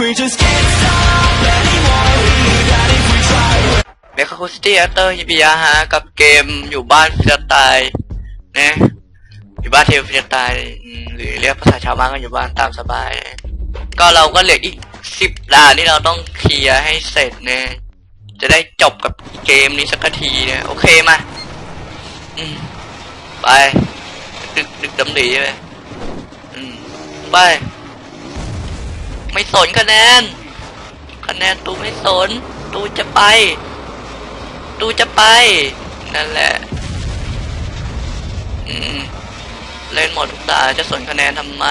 We just can't stop anymore. Even if we try. เมคคูสตี้อัตเตอร์ฮิบิยะฮะกับเกมอยู่บ้านฟิลตายนะอยู่บ้านเทลฟิลตายหรือเรียกภาษาชาวบ้านก็อยู่บ้านตามสบาย ก็เราก็เหลืออีกสิบด่านที่เราต้องเคลียร์ให้เสร็จเนี่ยจะได้จบกับเกมนี้สักทีเนี่ยโอเคมาอืมไปดึกดึกดำดีไปไป ไม่สนคะแนน คะแนนตูไม่สน ตูจะไป ตูจะไป นั่นแหละ อืม เล่นหมดทุกตาจะสนคะแนนทำไม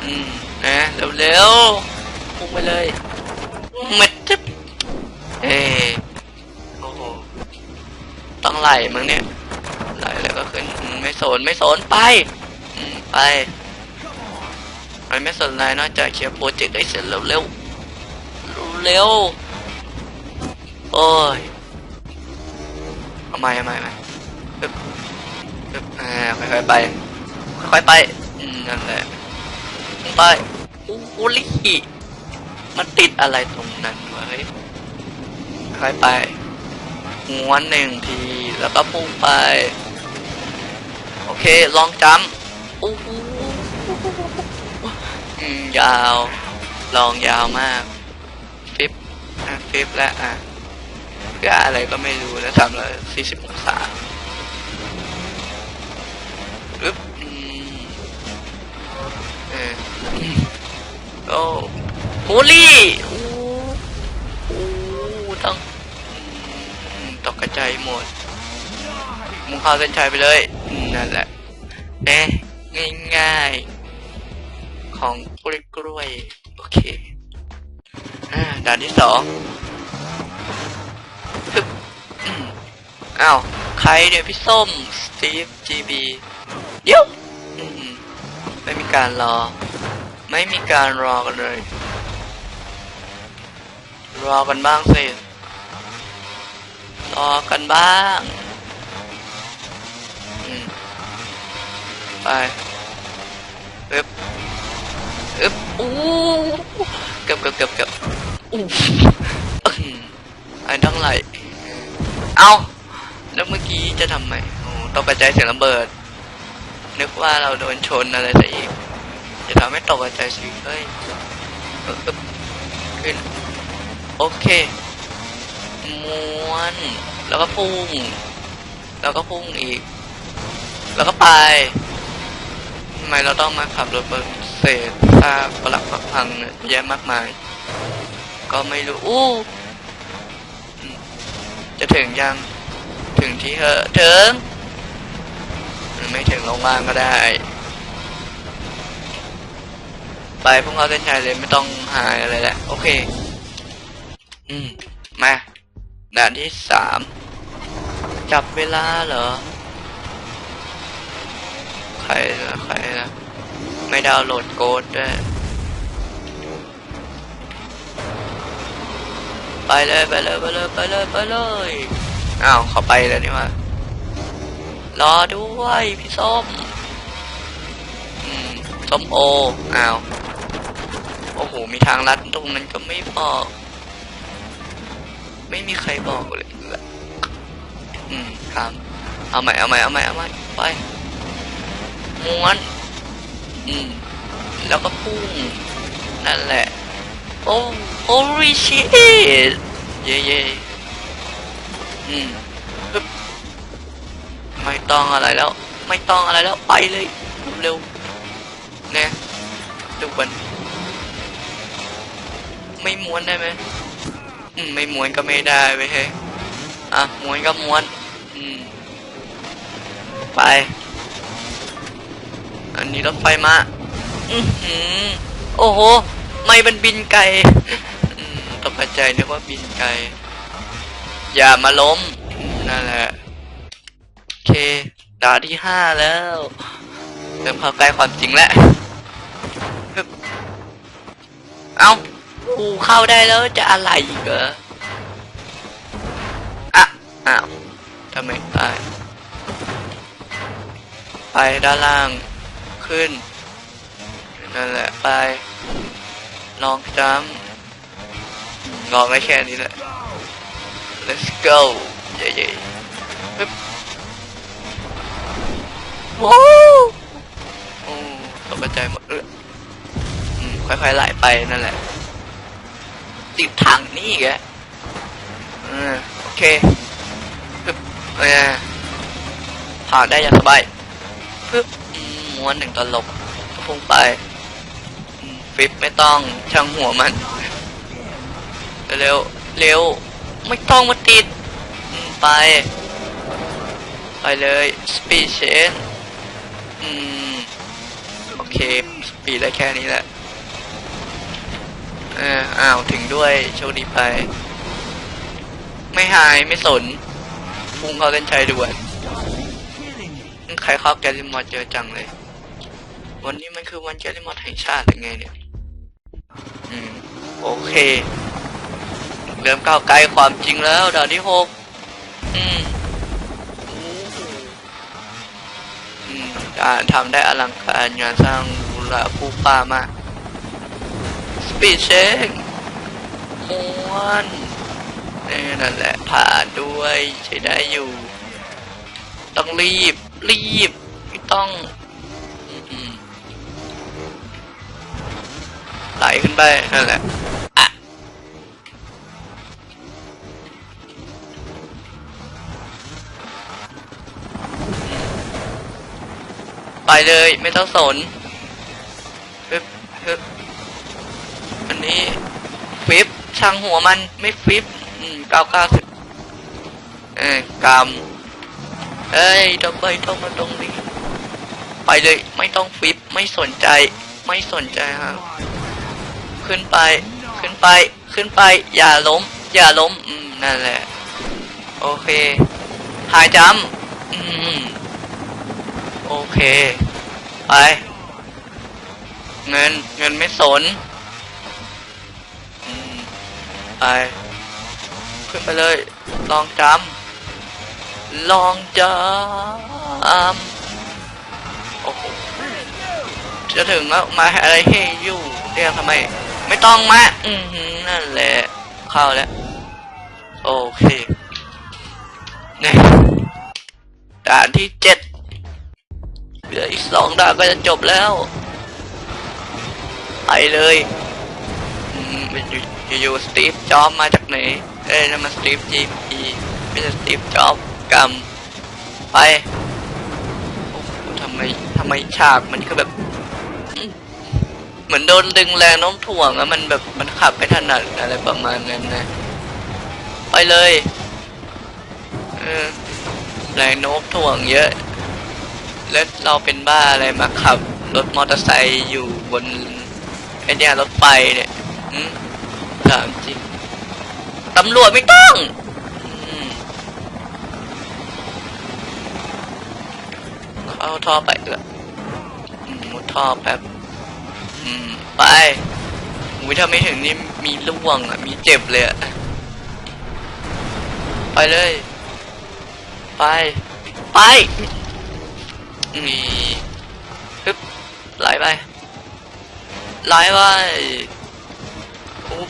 อืม นะ เร็วๆพุ่งไปเลยเม็ดจิ๊บเอโอ้โห ต้องไหลมึงเนี่ยไหลแล้วก็ขึ้น ไม่สน ไม่สน ไปอืมไป มันไม่สนอะไรนอกจากเคลียร์โปรเจกต์ได้เสร็จเร็วเร็วๆเร็วๆโอ้ยเอาใหม่เอาใหม่เอาใหม่ปึ๊บปึ๊บอ่าค่อยๆไปค่อยๆไปนั่นแหละไปโอู้หูลี่มันติดอะไรตรงนั้นวะเฮ้ยค่อยไปม้วนหนึ่งทีแล้วก็พุ่งไป โอเค ลองจำอู้หู ยาว ลองยาวมาก ฟิปอะฟิปแล้วอะเพื่ออะไรก็ไม่รู้แล้วทำเลยสี่สิบองศาปึ๊บเออโอ้โฮลี่อู้อู้ต้องอืมตกกระจายหมดมุงเข้าเส้นชัยไปเลย นั่นแหละเอ๊ะง่ายๆ ของกล้วยกล้วยโอเคอ่าด่านที่สองปึ๊บอ้าวใครเนี่ยพี่ส้มสตีฟจีบีเดี๋ยวไม่มีการรอ ไม่มีการรอกันเลย รอกันบ้างสิรอกันบ้างอืมไปปึ๊บอึ๊บ อู้เกือบเกือบเกือบเกือบอู้อื้อหือไอ้ทั้งไหลเอาแล้วเมื่อกี้จะทำไมโอ้ตกกระจายเสียงระเบิด นึกว่าเราโดนชนอะไรซะอีก จะทำให้ตกกระจายเสียงเฮ้ยเอออึ๊บขึ้นโอเคม้วน แล้วก็พุ่ง แล้วก็พุ่งอีก แล้วก็ไปทำไมเราต้องมาขับรถบน เศษซากปลักพักพังเยอะมากมาย ก็ไม่รู้อู้จะถึงยังถึงที่เหอะถึงหรือไม่ถึงโรงพยาบาลก็ได้ ไปพวกเราเส้นชัยเลยไม่ต้องหายอะไรแหละ โอเค อืม มาด่านที่สามจับเวลาเหรอ ใครนะใคร ไม่ดาวน์โหลดโกดด้วย ไปเลยไปเลยไปเลยไปเลยไปเลยอ้าวเขาไปแล้วนี่มารอด้วยพี่ส้มอืมส้มโออ้าวโอ้โหมีทางลัดตรงนั้นก็ไม่บอก ไม่มีใครบอกเลยอืมครับเอาใหม่เอาใหม่เอาใหม่เอาใหม่ไปม้วน อืมแล้วก็พุ่ง นั่นแหละ โอ้ holy shit เย่เย่อืมปึ๊บไม่ต้องอะไรแล้ว ไม่ต้องอะไรแล้ว ไปเลย เร็วๆเนี่ดูกันไม่ม้วนได้ไหมอืม ไม่ม้วนก็ไม่ได้เว้ยเฮ้อะม้วนก็ม้วน อืม ไป อันนี้รถไฟมาอือหือโอ้โห ไม่มันบินไกลตกใจนึกว่าบินไกล อย่ามาล้ม นั่นแหละ โอเคด่าที่ห้าแล้วเริ่มเข้าใกล้ความจริงแล้ว เอากูเข้าได้แล้วจะอะไรอีกเหรออะอ้าวทำไมตาย ไปด้านล่าง ขึ้นนั่นแหละไปลองจำลองได้แค่นี้แหละ let's go เย่ๆปึ๊บว้าวโอ้ตกใจหมดเอออืมค่อยๆไหลไปนั่นแหละ ติดถังนี่แกอ่าโอเคปึ๊บอ่าผ่านได้อย่างสบายปึ๊บ ม้วนหนึ่งตลบพุ่งไปฟิปไม่ต้องช่างหัวมัน เร็วเร็วไม่ต้องมาติด ไป ไปเลยสปีดเชนอืม โอเค สปีดได้แค่นี้แหละเอออ้าว ถึงด้วยโชคดีไป ไม่หายไม่สนพุ่งเข้าเส้นชัยด่วนใครเข้าแกลิมอเจอจังเลย วันนี้มันคือวันแกลิมอดแห่งชาติหรือไงเนี่ย อืม โอเค เริ่มก้าวไกลความจริงแล้วด่านที่หกอืมอืมด่านทำได้อลังการงานสร้างมูลค่าผู้ฟ้ามากสปีดเชคม้วนนี่นั่นแหละผ่านด้วยใช้ได้อยู่ ต้องรีบรีบไม่ต้อง ไหลขึ้นไปนั่นแหละไปเลยไม่ต้องสนฟิบฟิบอันนี้ฟิบช่างหัวมันไม่ฟิบอืมเก้าเก้าสิบเออกำเอ้ยทำไมต้องมาตรงนี้ ไปเลยไม่ต้องฟิบไม่สนใจ ไม่สนใจครับ ขึ้นไป ขึ้นไป ขึ้นไป อย่าล้ม อย่าล้ม อืม นั่นแหละ โอเค หายจำอืม โอเค ไป เงิน เงินไม่สน อืม ไป ขึ้นไปเลย ลองจำลองจำโอ้โหจะถึงแล้วมาอะไรให้อยู่เรียกทำไม ไม่ต้องมา อือหือนั่นแหละ เข้าแล้ว โอเคนี่ด่านที่เจ็ดเหลืออีกสองด่านก็จะจบแล้ว ไปเลยอืมอยู่อยู่สตีฟจ็อบมาจากไหน เอ้ยนั่นมันสตีฟจีพีไม่ใช่สตีฟจ็อบกำไปโอ้โหทำไมทำไมฉากมันคือแบบ เหมือนโดนดึงแรงน้มถ่วงแล้วมันแบบมันขับไปถนัดอะไรประมาณนั้นนะ ไปเลยเออแรงโน้มถ่วงเยอะ แล้วเราเป็นบ้าอะไรมาขับรถมอเตอร์ไซค์อยู่บนไอเนี่ยรถไฟเนี่ยถามจริงตำรวจไม่ต้องเข้าท่อไปเถอะมุดท่อแป๊บ อืม ไปอุ้ยถ้าไม่ถึงนี่มีล่วงอะ มีเจ็บเลยอะ ไปเลย ไป ไปนี่ฮึบไหลไปไหลไปอุ๊บ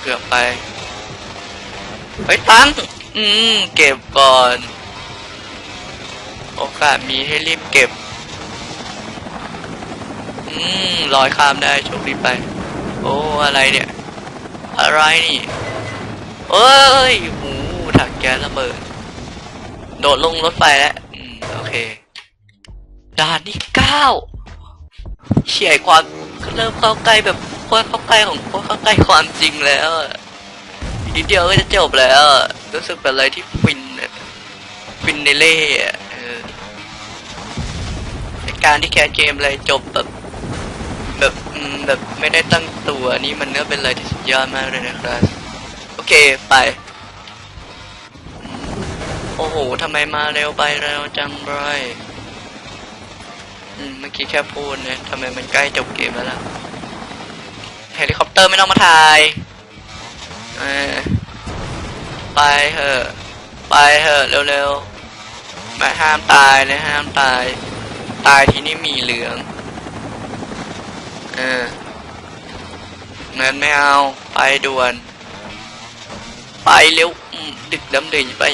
เกือบไปไปตั้งอืม เก็บก่อน โอกาสมีให้รีบเก็บ อืมลอยข้ามได้โชคดีไป โอ้อะไรเนี่ย อะไรนี่เอ้ยหูถังแก๊สระเบิด โดดลงรถไฟแล้วอืมโอเคด่านที่เก้าเฉียความเริ่มเข้าใกล้แบบโคตรเข้าใกล้ของโคตรเข้าใกล้ความจริงแล้วอีกนิดเดียวก็จะจบแล้วรู้สึกเป็นอะไรที่ฟินฟินในเล่การที่แคสเกมอะไรจบแบบ แบบแบบไม่ได้ตั้งตัวนี่มันก็เป็นอะไรที่สุดยอดมากเลยนะครับ โอเคไปโอ้โหทำไมมาเร็วไปเร็วจังเลยอืมเมื่อกี้แค่พูดนะทำไมมันใกล้จบเกมแล้วล่ะเฮลิคอปเตอร์ไม่ต้องมาถ่ายไปเถอะ ไปเถอะเร็วๆไม่ห้ามตายนะห้ามตาย ตายที่นี่มีเหลือง เอองั้นไม่เอา ไปด่วน ไปเร็วดึกดำดื่นไป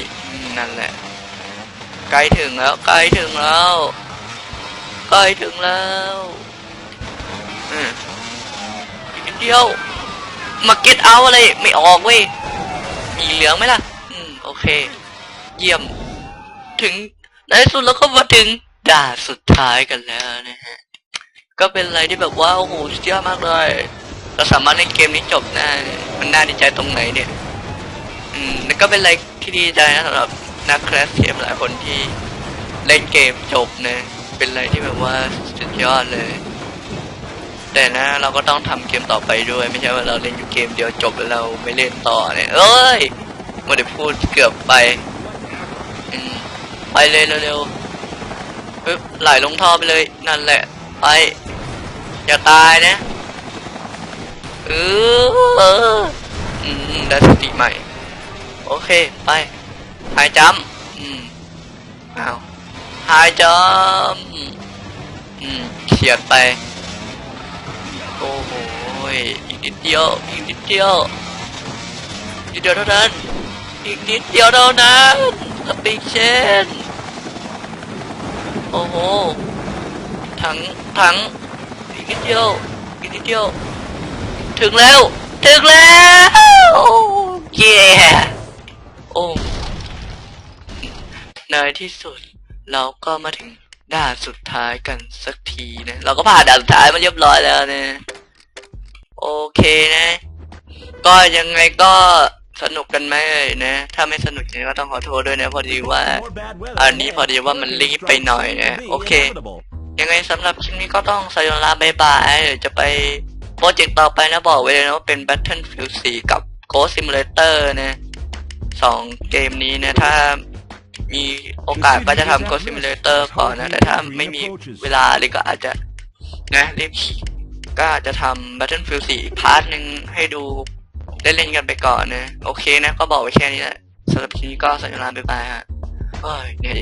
นั่นแหละ ใกล้ถึงแล้ว ใกล้ถึงแล้ว ใกล้ถึงแล้วอืมเดียว มาเก็ตเอาอะไร ไม่ออกเว้ย มีเหลืองไหมล่ะ อืม โอเค เยี่ยม ถึงในที่สุดแล้วก็มาถึงด่าสุดท้ายกันแล้วนะฮะ ก็เป็นอะไรที่แบบว่าโอ้โหสุดยอดมากเลย เราสามารถเล่นเกมนี้จบได้เนี่ยมันน่าดีใจตรงไหนเนี่ย อืมแล้วก็เป็นอะไรที่ดีใจนะสำหรับนักแคสเกมหลายคนที่เล่นเกมจบนะเป็นอะไรที่แบบว่าสุดยอดเลย แต่นะเราก็ต้องทำเกมต่อไปด้วย ไม่ใช่ว่าเราเล่นอยู่เกมเดียวจบแล้วเราไม่เล่นต่อเนี่ยเอ้ยไม่ได้พูดเกือบไปอืมไปเลยเร็วๆปึ๊บไหลลงท่อไปเลยนั่นแหละ ไป อย่าตายนะเออเอออืมได้สติใหม่ โอเค ไปหายจำอืมอ้าวหายจำอืมเฉียดไป โอ้โหอีกนิดเดียว อีกนิดเดียวอีกนิดเดียวเท่านั้น อีกนิดเดียวเท่านั้นสปีกเชนโอ้โหถังถัง นิดเดียวอีกนิดเดียว ถึงแล้ว ถึงแล้ว เย้โอ้ในที่สุด เราก็มาถึงด่านสุดท้ายกันสักทีนะ เราก็ผ่านด่านสุดท้ายมาเรียบร้อยแล้วนะ โอเคนะ ก็ยังไงก็สนุกกันไหมเอ่ยนะ ถ้าไม่สนุกยังไงก็ต้องขอโทษด้วยนะ พอดีว่า อันนี้พอดีว่ามันรีบไปหน่อยนะ โอเค ยังไงสำหรับคลิปนี้ก็ต้องสายลาบายบายเดี๋ยวจะไปโปรเจกต์ต่อไปนะบอกไว้เลยนะว่าเป็น Battlefield 4 กับ Ghost Simulator นะสองเกมนี้นะถ้ามีโอกาสก็จะทำ Ghost Simulator ก่อนนะ แต่ถ้าไม่มีเวลาเลยก็อาจจะนะรีบก็อาจจะทำ Battlefield 4 พาร์ทหนึ่งให้ดูเล่นๆกันไปก่อนนะ โอเคนะ ก็บอกไว้แค่นี้แหละสำหรับคลิปนี้ก็สัญญาณบ๊ายบายฮะโอ้ยเนี่ย